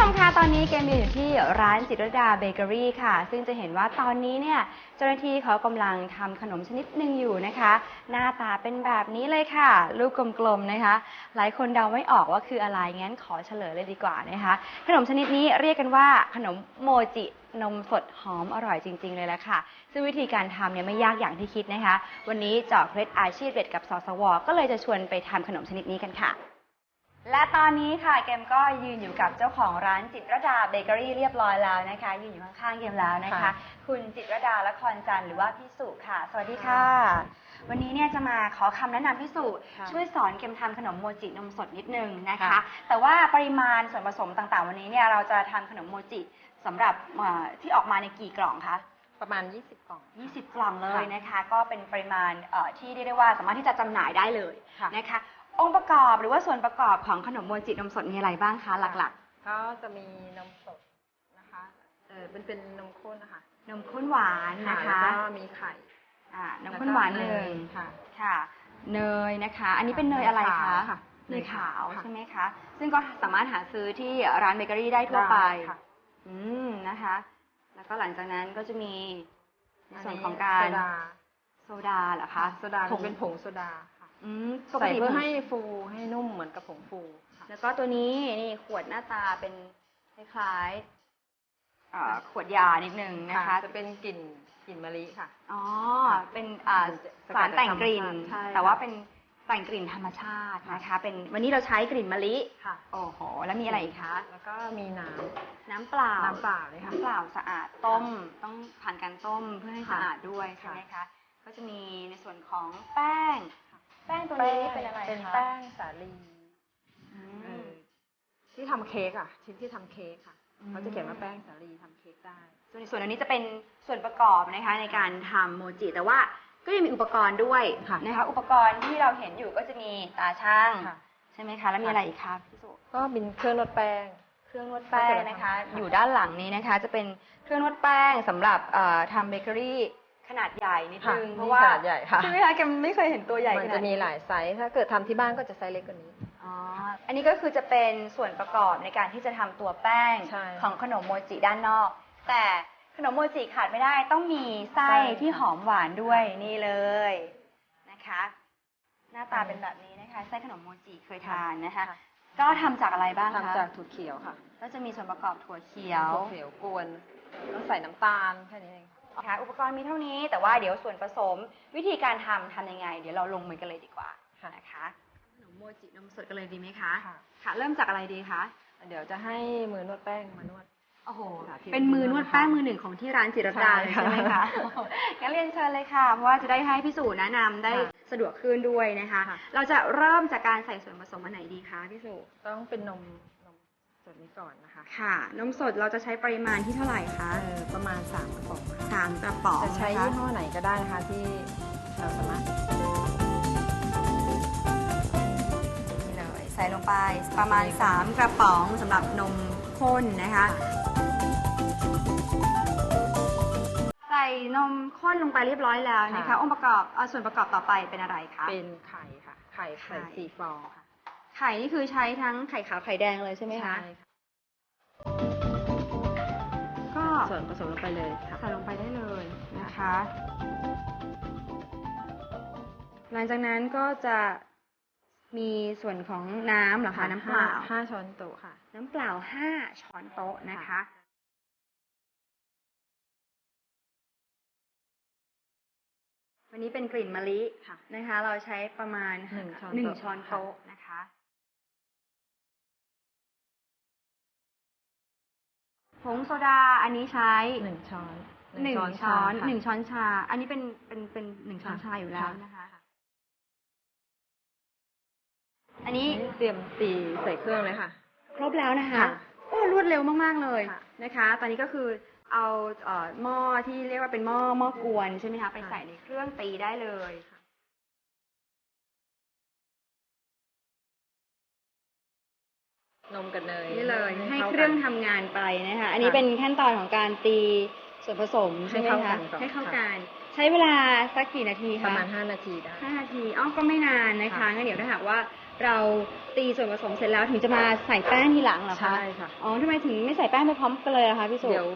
ชมคะตอนนี้เกมอยู่ที่ร้านจิตรดาเบเกอรี่ค่ะ ซึ่งจะเห็นว่าตอนนี้เนี่ยเจ้าหน้าที่เขากำลังทำขนมชนิดหนึ่งอยู่นะคะ หน้าตาเป็นแบบนี้เลยค่ะลูกกลมๆนะคะ หลายคนเดาไม่ออกว่าคืออะไรงั้นขอเฉลยเลยดีกว่านะคะ ขนมชนิดนี้เรียกกันว่าขนมโมจินมสดหอมอร่อยจริง ๆ เลยละค่ะ ซึ่งวิธีการทำเนี่ยไม่ยากอย่างที่คิดนะคะ วันนี้เจาะเคล็ดอาชีพเด็ดกับสสว ก็เลยจะชวนไปทำขนมชนิดนี้กันค่ะ และตอนนี้ค่ะเกมก็ยืนอยู่กับเจ้าของร้านจิตรดาเบเกอรี่เรียบร้อยแล้วนะคะ ยืนอยู่ข้างๆเกมแล้วนะคะ ค่ะ คุณจิตรดาละครจันทร์หรือว่าพี่สุค่ะ สวัสดีค่ะ วันนี้เนี่ยจะมาขอคำแนะนำพี่สุค่ะช่วยสอนเกมทำขนมโมจินมสดนิดนึงนะคะ ค่ะ แต่ว่าปริมาณส่วนผสมต่างๆ วันนี้เนี่ยเราจะทำขนมโมจิสำหรับเอ่อที่ออกมาในกี่กล่องคะ ประมาณ 20 กล่อง 20 กล่องเลยค่ะ นะคะ ก็เป็นปริมาณเอ่อที่เรียกได้ว่าสามารถที่จะจำหน่ายได้เลย ค่ะ นะคะ องค์ประกอบหรือว่าส่วนประกอบของขนมโมจินมสดมีอะไรบ้างคะหลักก็จะมีนมสดนะคะเออเป็นเป็นนมข้นนะคะๆ นมข้นหวานนะคะแล้วก็มีไข่ อ่าน้ำข้นหวานหนึ่งแล้วก็เยค่ะค่ะ เนยนะคะ อันนี้เป็นเนยอะไรเนยคะขาวค่ะเนยขาวเนยขาวค่ะใช่ไหมคะ ซึ่งก็สามารถหาซื้อที่ร้านเบเกอรี่ได้ทั่วไปด้ค่ะอืมนะคะ แล้วก็หลังจากนั้นก็จะมีในส่วนนี้ของการโซดาโซดาเหรอคะโซดาผงเป็นผงโซดาค่ะ อืมปกใส่ติเพื่อผงให้ฟูให้นุ่มเหมือนกับผงฟูค่ะแล้วก็ตัวนี้นี่ขวดหน้าตาเป็นคล้ายๆเอ่อขวดยานิดนึงนะคะ จะเป็นกลิ่นกลิ่นมะลิค่ะ อ๋อค่ะเป็นอ่าสกัดสารแต่งกลิ่นจากธรรมชาติใช่แต่ว่าค่ะเป็นแต่งกลิ่นธรรมชาตินะคะ เป็นวันนี้เราใช้กลิ่นมะลิ ค่ะ โอ้โห แล้วมีอะไรอีกคะ แล้วก็มีน้น้ำเปล่าำน้ำเปล่าเลยค่ะ น้ำเปล่าสะอาดต้มต้องผ่านการต้มเพื่อให้ค่ะสะอาดด้วยใช่ค่ะไหมคะ ก็จะมีในส่วนของแป้ง แป้งตัวนี้เป็นอะไรคะเป็นแป้งสาลีอืเอมอที่ทำเค้กอะ ชิ้นที่ทำเค้กค่ะอืม เขาจะเขียนว่าแป้งสาลีทำเค้กได้ ส่วนในส่วนอันนี้จะเป็นส่วนประกอบนะคะในการทำโมจิ แต่ว่าก็ยังมีอุปกรณ์ด้วยค่ะ นะคะอุปกรณ์ที่เราเห็นอยู่ก็จะมีตาช่าง ค่ะ ใช่ไหมคะ แล้วมีค่ะอะไรอีกคะพี่สุก็เป็นเครื่องนวดแป้ง เครื่องนวดแป้งนะคะค่ะอยู่ด้านหลังนี้นะคะ จะเป็นเครื่องนวดแป้งสำหรับเอ่อทำเบเกอรี่ ขนาดใหญ่นิดค่ะนึงนี่เพราะว่าขนาดใหญ่ค่ะ ใช่ไหมคะแกไม่เคยเห็นตัวใหญ่มันขนาจะดมีนี้หลายไซส์ ถ้าเกิดทำที่บ้านก็จะไซส์เล็กกว่านี้ อ๋ออันนี้ก็คือจะเป็นส่วนประกอบในการที่จะทำตัวแป้งใช่ของขนมโมจิด้านนอก แต่ขนมโมจิขาดไม่ได้ต้องมีไส้ไส้ที่หอมหวานด้วยนี่เลยนะคะ หน้าตาเป็นแบบนี้นะคะไส้ขนมโมจิเคยทานนะคะ ก็ทำจากอะไรบ้างคะทำจากถั่วเขียวค่ะก็จะมีส่วนประกอบถั่วเขียว ถั่วเขียวกวนต้องใส่น้ำตาลแค่นี้เอง นะคะอุปกรณ์มีเท่านี้แต่ว่าเดี๋ยวส่วนผสมวิธีการทำทำยังไง เดี๋ยวเราลงมือกันเลยดีกว่าค่ะนะคะขนมโมจินมสดกันเลยดีไหมคะค่ะ ค่ะ เริ่มจากอะไรดีคะเดี๋ยวจะให้มือนวดแป้งมานวด โอ้โหค่ะที่เป็นมือนวดแป้งมือหนึ่งของที่ร้านจิรดาเลยใช่ใช่ไหมค่ะคะงั้นเรียนเชิญเลยค่ะเพราะว่าจะได้ให้พี่สูแนะนำได้ค่ะสะดวกขึ้นด้วยนะคะ ค่ะ เราจะเริ่มจากการใส่ส่วนผสมอันไหนดีคะพี่สูต้องเป็นนมนมส ดนี้ก่อนนะคะค่ะ นมสดเราจะใช้ปริมาณที่เท่าไหร่คะเออประมาณสามกระป๋องค่ะสามกระป๋องจะใช้นะคะยี่ห้อไหนก็ได้นะคะที่เราสามารถนี่เลยใส่ลงไปประมาณ 3 กระป๋องสำหรับนมข้นนะคะ ใส่นมข้นลงไปเรียบร้อยแล้วนะคะค่ะองค์ประกอบเอาส่วนประกอบต่อไปเป็นอะไรคะ เป็นไข่ค่ะ ไข่ใส่ไข่ สี่ฟองค่ะ ไข่นี่คือใช้ทั้งไข่ขาวไข่แดงเลยใช่ไหมคะใช่ค่ะก็ส่วนผสมลงไปเลยค่ะใส่ลงไปได้เลยนะคะ หลังจากนั้นก็จะมีส่วนของน้ำเหรอคะน้ำเปล่าห้ห้าช้อนโต๊ะค่ะ น้ำเปล่า5ช้อนโต๊ะนะคะค่ะวันนี้เป็นกลิ่นมะลิค่ะนะคะ เราใช้ประมาณหนึ่งช้อนหนึ่งโต๊ะช้อนโต๊ะนะคะ ผงโซดาอันนี้ใช้หนึ่งช้อนหนึ่งช้อนชาค่ะหนึ่งช้อนชา อันนี้เป็นเป็นเป็นหนึ่งช้อนค่ะชาอยู่แล้วค่ะนะคะ อันนี้นี่เตรียมตีใส่เครื่องเลยค่ะ ครบแล้วนะคะค่ะโอ้รวดเร็วมากๆเลยค่ะนะคะ ตอนนี้ก็คือเอาเอ่อหม้อที่เรียกว่าเป็นหม้อหม้อกวนใช่ไหมคะไปค่ะใส่ในเครื่องตีได้เลย นมกับเนยนี่เลยให้ข้าเครื่องกันทำงานไปนะคะ อันนี้ค่ะเป็นขั้นตอนของการตีส่วนผสมใช่ไหมให้เข้าคะกันก่อนให้เข้าค่ะกันใช้เวลาสักกี่นาทีปคะระมาณ 5 นาทีได้ ห้านาทีอ๋อก็ไม่นานนะคะค่ะ งั้นเดี๋ยวถ้าหากว่าเราตีส่วนผสมเสร็จแล้วถึงจะมาใส่แป้งทีหลังเหรอคะ ใช่ค่ะ อ๋อทำไมถึงไม่ใส่แป้งไปพร้อมกันเลยอะคะพี่สุเดี๋ยว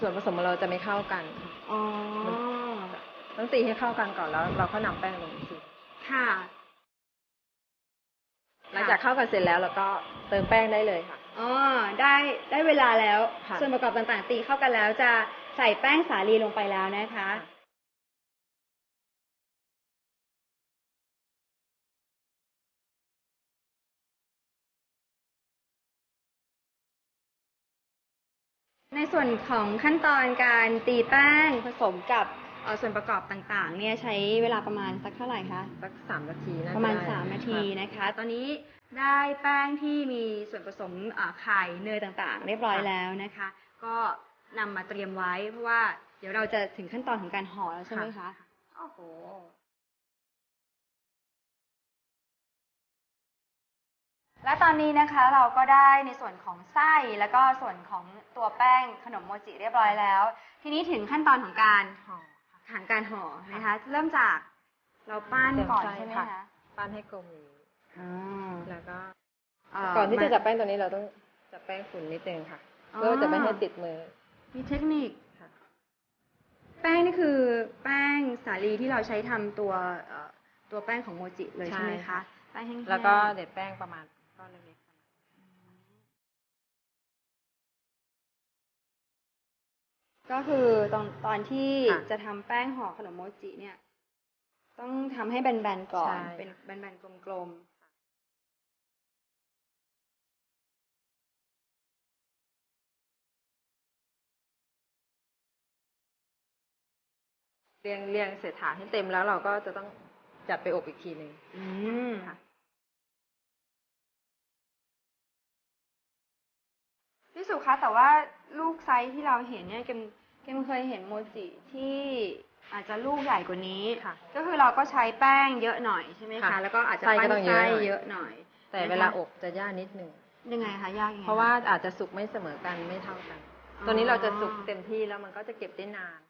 ส่วนผสมของเราจะไม่เข้ากันอ๋อ ต้องตีให้เข้ากันก่อนแล้ว เราก็นำแป้งลงอีกทีค่ะ หลังจากเข้ากันเสร็จแล้วเราก็ เติมแป้งได้เลยค่ะ อ๋อ ได้ได้เวลาแล้ว ค่ะ ส่วนประกอบต่างๆ ตีเข้ากันแล้วจะใส่แป้งสาลีลงไปแล้วนะคะ ในส่วนของขั้นตอนการตีแป้งผสมกับเอ่อ ส่วนประกอบต่างๆ เนี่ยใช้เวลาประมาณสักเท่าไหร่คะ สักสามนาทีน่จประมาณได้3นาทีค่ะนะคะ ตอนนี้ได้แป้งที่มีส่วนผสมอ่าไข่เนยต่างๆ เรียบร้อยค่ะแล้วนะคะ ก็นำมาเตรียมไว้เพราะว่าเดี๋ยวเราจะถึงขั้นตอนของการห่อแล้วใช่ไหมคะ โอ้โหและตอนนี้นะคะเราก็ได้ในส่วนของไส้แล้วก็ส่วนของตัวแป้งขนมโมจิเรียบร้อยแล้ว ทีนี้ถึงขั้นตอนของการห่อ ฐานการห่อนะคะ เริ่มจากเราปั้นก่อนใช่ไหมค่ะคะปั้นให้กลมอย่างนี้อ่าแล้วก็เอ่อก่อนที่จะมาจับแป้งตัวนี้เราต้องจับแป้งฝุ่นนิดนึงค่ะอ๋อเพื่อจะไม่ให้ติดมือ มีเทคนิคค่ะแป้งนี่คือแป้งสาลีที่เราใช้ทำตัวเอ่อตัวแป้งของโมจิเลยใช่ไหมใช่คะค่ะแป้งแห้งๆแล้วก็เด็ดแป้งประมาณก้อนเล็ กๆค่ะก็คือตอนตอนที่ค่ะ จะทำแป้งห่อขนมโมจิเนี่ย ต้องทำให้แบนๆก่อน ใช่ เป็นแบนๆกลมเรียงเรียงเศษฐานให้เต็มแล้วเราก็จะต้องจัดไปอบอีกทีหนึ่ง ๆอืมค่ะ พี่สุคะแต่ว่าลูกไซส์ที่เราเห็นเนี่ยเกม เกมเคยเห็นโมจิที่อาจจะลูกใหญ่กว่านี้ ค่ะก็คือเราก็ใช้แป้งเยอะหน่อยใช่ไหมคะ ค่ะแล้วก็อาจจะไส้ก็ปั้นต้องเยอะไส้หน่อย เยอะหน่อยแต่นะคะเวลาอบจะยากนิดหนึ่ง ยังไงคะยากยังไงคเพราะว่าอาจจะสุกไม่เสมอกันไม่เท่ากันอ๋อตัวนี้เราจะสุกเต็มที่แล้วมันก็จะเก็บได้นาน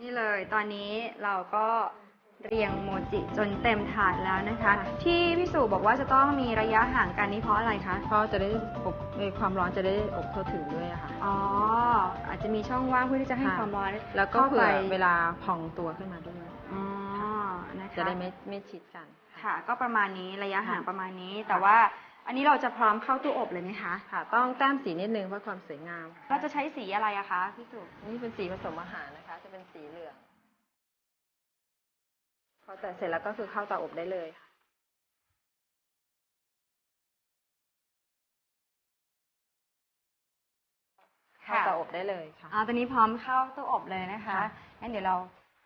นี่เลย ตอนนี้เราก็ เรียงโมจิจนเต็มถาดแล้วนะคะค่ะที่พี่สุบอกว่าจะต้องมีระยะห่างกันนี่เพราะอะไรคะเพราะจะได้อบในความร้อนจะได้อบทั่วถึงด้วยอะค่ะอ๋ออาจจะมีช่องว่างเพื่อที่จะให้ค่ะความร้อนแล้วก็ข้าเผื่ไปอเวลาพองตัวขึ้นมาด้วยอ๋อนะคะจะได้ไม่ไม่ชิดกันค่ะ ก็ประมาณนี้ระยะห่างค่ะประมาณนี้ แต่ว่าอันนี้เราจะพร้อมเข้าตู้อบเลยไหมคะค่ะ ต้องแต้มสีนิดนึงเพื่อความสวยงามเราจะใช้สีอะไรอะคะพี่สุนี่เป็นสีผสมอาหารนะคะ จะเป็นสีเหลืองพ อแต่เสร็จแล้วก็คือเข้าเตาอบได้เลยค่ะเข้าเตาอบได้เลยค่ะ อ่าตอนนี้พร้อมเข้าตู้อบเลยนะคะค่ะงั้นเดี๋ยวเรา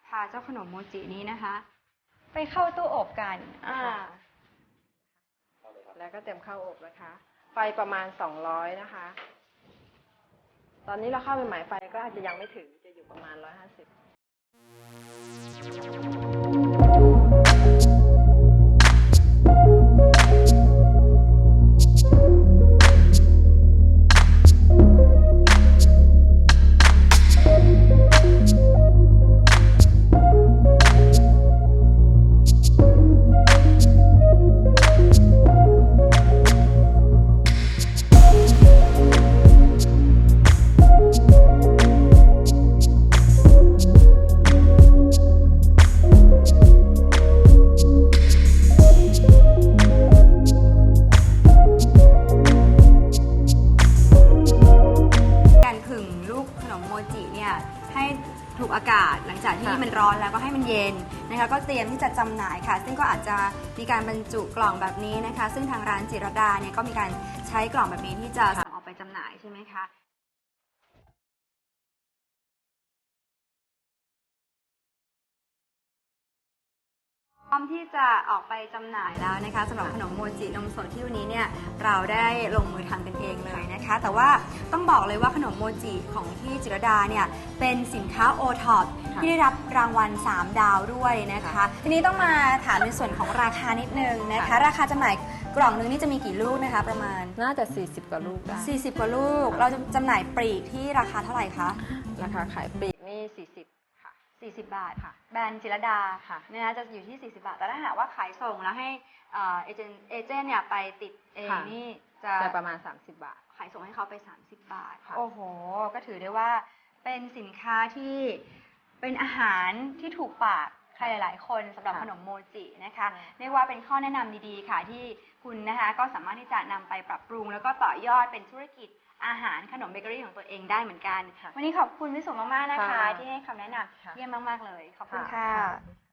พาเจ้าขนมโมจินี้นะคะ ไปเข้าตู้อบกัน อ่าแล้วก็เตรียมเข้าอบนะคะ ไฟประมาณ 200 นะคะ ตอนนี้เราเข้าไปหมายไฟก็อาจจะยังไม่ถึง จะอยู่ประมาณ 150 เตรียมที่จะจำหน่ายค่ะ ซึ่งก็อาจจะมีการบรรจุกล่องแบบนี้นะคะ ซึ่งทางร้านจิรดาเนี่ยก็มีการใช้กล่องแบบนี้ที่จะส่งออกไปจำหน่ายใช่ไหมคะ ร้อมที่จะออกไปจำหน่ายแล้วนะคะสำหรับขนมโมจินมสดที่วันนี้เนี่ยเราได้ลงมือทำกันเองเลยนะคะ แต่ว่าต้องบอกเลยว่าขนมโมจิของที่จิรดาเนี่ยเป็นสินค้าโอท็อปค่ะที่ได้รับรางวัล 3 ดาวด้วยนะคะค่ะทีนี้ต้องมาถามในส่วนของราคานิดนึงนะคะ ค่ะ ราคาจำหน่ายกล่องหนึงนี่จะมีกี่ลูกนะคะ ประมาณ น่าจะ 40 กว่าลูกได้40 กว่าลูก เราจะจำหน่ายปลีกที่ราคาเท่าไหร่คะ ราคาขายปลีกนี่ 40ค่ะ 40 บาทค่ะ แบรนด์จิรดาค่ะนะคะจะอยู่ที่ 40 บาท แต่ถ้าหากว่าขายส่งแล้วให้เอ่อเอเจนต์เอเจนต์เนี่ยไปติดเองค่ะ นี่จะจะประมาณ 30 บาท ขายส่งให้เขาไป 30 บาท ค่ะ โอ้โห ก็ถือได้ว่าเป็นสินค้าที่เป็นอาหารที่ถูกปากใค รหลาย ๆ คนสำหรับค่ะ ขนมโมจินะคะค่ะเรียกว่าเป็นข้อแนะนำดีๆ ค่ะที่คุณนะคะก็สามารถที่จะนำไปปรับปรุง แล้วก็ต่อยอดเป็นธุรกิจอาหารขนมเบเกอรี่ของตัวเองได้เหมือนกัน ค่ะวันนี้ขอบคุณพี่สุมากๆนะคะ ค่ะที่ให้คำแนะนำค่ะ เยี่ยมมากๆเลย ขอบคุณค่ะ ค่ะ